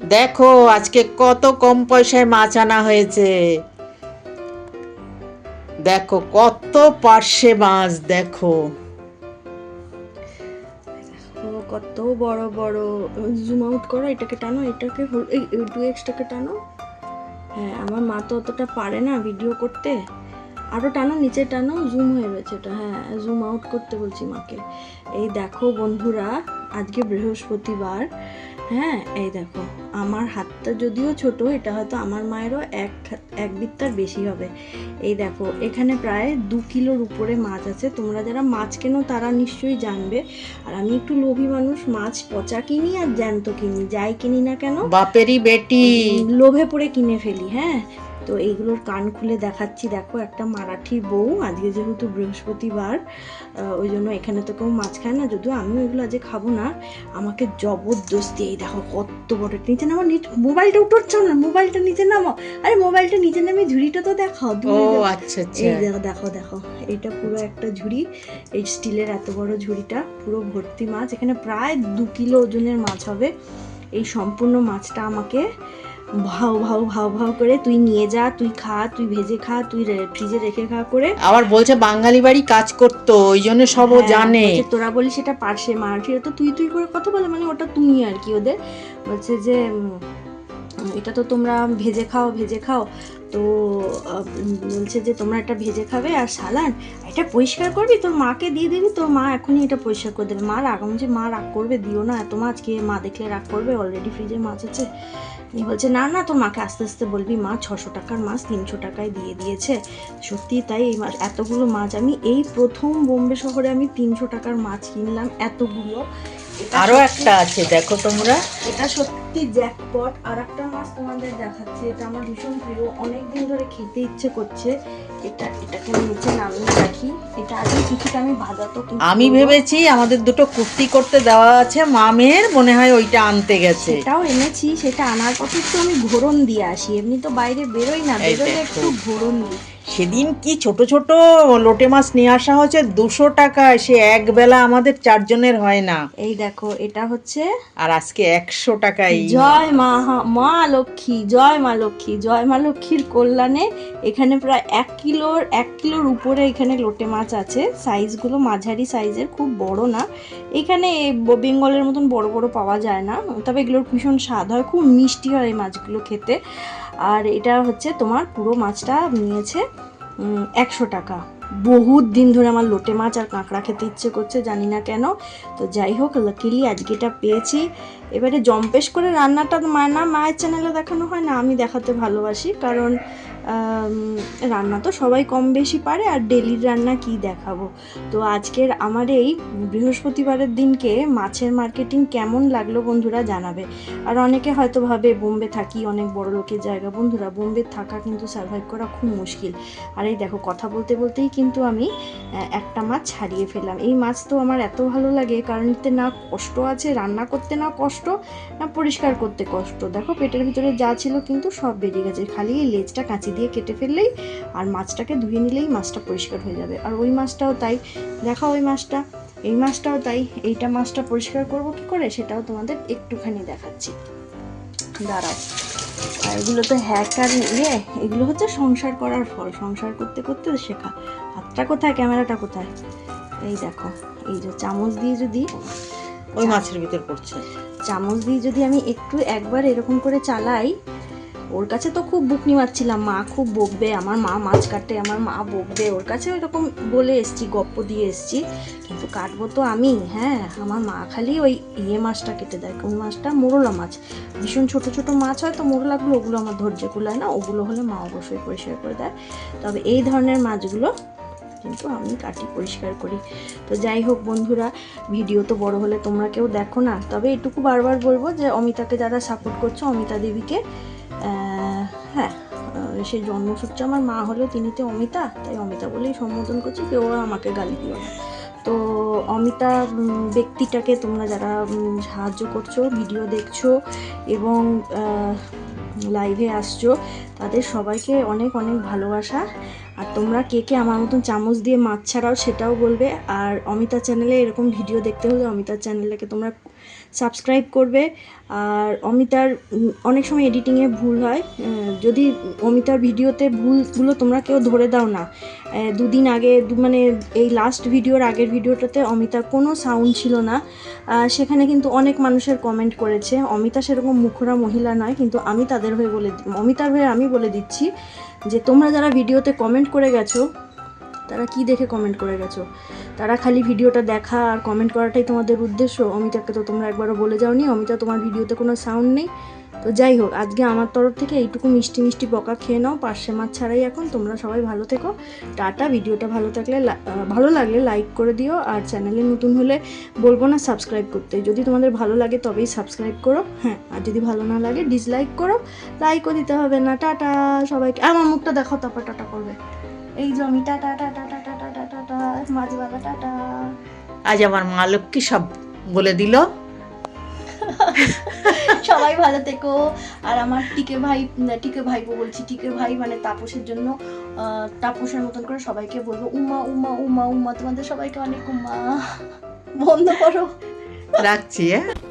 দেখো, আজকে কত কম পয়সায় মাছ আনা হয়েছে। দেখো, কত পার্শে মাছ, দেখো। কত বড় বড় জুম আউট করো, এটাকে টানো, এটাকে টু এক্সটাকে টানো। হ্যাঁ আমার মা তো অতটা পারে না ভিডিও করতে। আরও টানো, নিচে টানো জুম হয়ে গেছে এটা হ্যাঁ জুম আউট করতে বলছি মাকে। এই দেখো বন্ধুরা আজকে বৃহস্পতিবার হ্যাঁ এই দেখো আমার হাতটা যদিও ছোট এটা হয়তো আমার মায়েরও এক এক বিত্তার বেশি হবে। এই দেখো এখানে প্রায় দু কিলোর উপরে মাছ আছে তোমরা যারা মাছ কেনো তারা নিশ্চয়ই জানবে। আর আমি একটু লোভী মানুষ মাছ পচা কিনি আর জ্যান্ত কিনি যাই কিনি না কেন বাপেরই বেটি। লোভে পড়ে কিনে ফেলি হ্যাঁ। তো এইগুলোর কান খুলে দেখাচ্ছি। দেখো একটা মারাঠি বউ আজকে যেহেতু বৃহস্পতিবার ওই জন্য এখানে তো কেউ মাছ খায় না যদিও আমিও এগুলো আজকে খাব না। আমাকে জবরদস্তি এই দেখো কত বড় নিচে নামো নিচে মোবাইলটা উঠোচ্ছ না মোবাইলটা নিচে নামো আরে মোবাইলটা নিচে নামে ঝুড়িটা তো দেখো। আচ্ছা আচ্ছা। এই দেখো দেখো দেখো এটা পুরো একটা ঝুড়ি। এই স্টিলের এত বড় ঝুড়িটা পুরো ভর্তি মাছ। এখানে প্রায় দু কিলো ওজনের মাছ হবে। এই সম্পূর্ণ মাছটা আমাকে ভাও ভাও ভাও ভাও করে তুই নিয়ে যা তুই খা তুই ভেজে খা তুই ফ্রিজে রেখে খা করে। আবার বলছে বাঙালি বাড়ি কাজ করতো ওই জন্য সব ও হ্যাঁ, জানে। তোরা বলি সেটা পার্শে মার ফিরে তো তুই তুই করে কথা বলে মানে ওটা তুমি আর কি ওদের। বলছে যে এটা তো তোমরা ভেজে খাও ভেজে খাও। তো বলছে যে তোমরা এটা ভেজে খাবে আর সালান এটা পরিষ্কার করবি? তোর মাকে দিয়ে দিবি? তোর মা এখনই এটা পরিষ্কার করে দেবে। মা রাগ বলছি, মা রাগ করবে? দিও না এত মাছ। খেয়ে মা দেখলে রাগ করবে? অলরেডি ফ্রিজে মাছ আছে। নিয়ে বলছে না না তোর মাকে আস্তে আস্তে বলবি। মা ছশো টাকার মাছ তিনশো টাকায় দিয়ে দিয়েছে। সত্যি তাই এই মাছ এতগুলো মাছ আমি এই প্রথম বোম্বে শহরে আমি তিনশো টাকার মাছ কিনলাম এতগুলো। এটা আরও একটা আছে দেখো তোমরা। এটা সত্যি জ্যাকপট। আর একটা মাছ তোমাদের দেখাচ্ছি এটা আমার ভীষণ প্রিয়। অনেক দিন ধরে খেতে ইচ্ছে করছে। এটা এটাকে নিচে নামিয়ে রাখি। এটা আগে কিছুটা আমি ভাজাতো কিন্তু আমি ভেবেছি আমাদের দুটো কুর্তি করতে দেওয়া আছে মামের মনে হয় ওইটা আনতে গেছে। সেটাও এনেছি সেটা আনার পথে একটু আমি ঘোরন দিয়ে আসি। এমনি তো বাইরে বেরোই না বেরোলে একটু ঘোরন দিই সেদিন কি ছোট ছোট লোটে মাছ নিয়ে আসা হয়েছে? দুশো টাকায়। সে এক বেলা আমাদের চারজনের হয় না। এই দেখো এটা হচ্ছে আর আজকে একশো টাকায়। জয় মা মা লক্ষ্মী জয় মা লক্ষ্মী জয় মা লক্ষ্মীর কল্যাণে এখানে প্রায় এক কিলোর এক কিলোর উপরে এখানে লোটে মাছ আছে। সাইজগুলো মাঝারি সাইজের খুব বড় না। এখানে বেঙ্গলের মতন বড় বড় পাওয়া যায় না। তবে এগুলোর ভীষণ স্বাদ হয় খুব মিষ্টি হয় এই মাছগুলো খেতে। আর এটা হচ্ছে তোমার পুরো মাছটা নিয়েছে। একশো টাকা। বহুত দিন ধরে আমার লোটে মাছ আর কাঁকড়া খেতে ইচ্ছে করছে, জানি না কেন। তো যাই হোক লাকিলি আজকে এটা পেয়েছি। এবারে জম্পেশ করে রান্নাটা মায় না মায়ের চ্যানেলে দেখানো হয় না, আমি দেখাতে ভালোবাসি। কারণ রান্না তো সবাই কম বেশি পারে আর ডেলির রান্না কি দেখাবো? তো আজকের আমার এই বৃহস্পতিবারের দিনকে মাছের মার্কেটিং কেমন লাগল বন্ধুরা জানাবে। আর অনেকে হয়তো ভাবে, বোম্বে থাকি, অনেক বড় লোকের জায়গা। বন্ধুরা, বোম্বে থাকা কিন্তু সার্ভাইভ করা খুব মুশকিল। আর এই দেখো, কথা বলতে বলতেই কিন্তু আমি একটা মাছ ছাড়িয়ে ফেললাম। এই মাছ তো আমার এত ভালো লাগে, কারণ এতে না কষ্ট আছে, রান্না করতে না কষ্ট, না পরিষ্কার করতে কষ্ট। দেখো, পেটের ভিতরে যা ছিল কিন্তু সব বেরিয়ে গেছে। খালি এই লেজটা কাঁচি দিয়ে কেটে ফেললেই আর মাছটাকে ধুয়ে নিলেই মাছটা পরিষ্কার হয়ে যাবে। আর ওই মাছটাও তাই। দেখা ওই মাছটা এই মাছটাও তাই। এইটা মাছটা পরিষ্কার করব কি করে? সেটাও তোমাদের একটুখানি দেখাচ্ছি। দাঁড়াও। আর এগুলো তো হ্যাক আর ইয়ে এগুলো হচ্ছে সংসার করার ফল। সংসার করতে করতে শেখা। হাতটা কোথায়? ক্যামেরাটা কোথায়? এই দেখো এই যে চামচ দিয়ে যদি ওই মাছের ভিতর পড়ছে। চামচ দিয়ে যদি আমি একটু একবার এরকম করে চালাই ওর কাছে তো খুব বুকনি মারছিলাম, মা খুব বকবে, আমার মা মাছ কাটে আমার মা বকবে, ওর কাছে ওইরকম বলে এসছি, গপ্প দিয়ে এসছি, কিন্তু কাটবো তো আমি হ্যাঁ আমার মা খালি ওই ইয়ে মাছটা কেটে দেয়, কোন মাছটা? মোরলা মাছ, ভীষণ ছোট ছোট মাছ হয় তো মোরলাগুলো, ওগুলো আমার ধৈর্য কুলায় না, ওগুলো হলে মা অবশ্যই পরিষ্কার করে দেয়, তবে এই ধরনের মাছগুলো কিন্তু আমি কাটি পরিষ্কার করি, তো যাই হোক বন্ধুরা, ভিডিও তো বড় হলে তোমরা কেউ দেখো না, তবে এটুকু বারবার বলব যে অমিতাকে যারা সাপোর্ট করছ, অমিতা দেবীকে আহ, সেই জন্মসূত্রে আমার মা হলেও তিনি তো অমিতা তাই অমিতা বলেই সম্বোধন করছি কেউ আমাকে গালি দিও না। তো অমিতা ব্যক্তিটাকে তোমরা যারা সাহায্য করছ ভিডিও দেখছ এবং লাইভে আসছো তাদের সবাইকে অনেক অনেক ভালোবাসা। আর তোমরা কে কে আমার মতন চামচ দিয়ে মাছ ছাড়াও সেটাও বলবে। আর অমিতা চ্যানেলে এরকম ভিডিও দেখতে হলে অমিতার চ্যানেলটাকে তোমরা সাবস্ক্রাইব করবে। আর অমিতার অনেক সময় এডিটিংয়ে ভুল হয়। যদি অমিতার ভিডিওতে ভুলগুলো তোমরা কেউ ধরে দাও না। দুদিন আগে মানে এই লাস্ট ভিডিওর আগের ভিডিওটাতে অমিতার কোনো সাউন্ড ছিল না। সেখানে কিন্তু অনেক মানুষের কমেন্ট করেছে। অমিতা সেরকম মুখরা মহিলা নয়, কিন্তু আমি তাদের হয়ে বলে, অমিতার হয়ে আমি বলে দিচ্ছি যে তোমরা যারা ভিডিওতে কমেন্ট করে গেছো তারা কি দেখে কমেন্ট করে গেছো? তারা খালি ভিডিওটা দেখা আর কমেন্ট করাটাই তোমাদের উদ্দেশ্য। অমিতাকে তো তোমরা একবারও বলে যাওনি। অমিতা, তোমার ভিডিওতে কোনো সাউন্ড নেই। তো যাই হোক, আজকে আমার তরফ থেকে এইটুকু মিষ্টি মিষ্টি বকা খেয়ে নাও। পার্শে মাছ ছাড়াই এখন। তোমরা সবাই ভালো থেকো। টাটা। ভিডিওটা ভালো থাকলে ভালো লাগলে লাইক করে দিও। আর চ্যানেলে নতুন হলে বলব না সাবস্ক্রাইব করতে। যদি তোমাদের ভালো লাগে তবেই সাবস্ক্রাইব করো। হ্যাঁ আর যদি ভালো না লাগে ডিসলাইক করো। লাইকও দিতে হবে না। টাটা। সবাইকে আমার মুখটা দেখো তারপর টাটা করবে। এই যে টাটা টাটা টাটা। মাঝবালা টাটা। আজ আমার মা লক্ষ্মী সব বলে দিল। সবাই ভালো থেকো। আর আমার টিকে ভাই টিকে ভাই বলছি টিকে ভাই মানে তাপসের জন্য তাপসের মতন করে সবাইকে বলব উমা উমা উমা উমা তোমাদের সবাইকে অনেক উমা বন্ধ করো। রাখছি হ্যাঁ।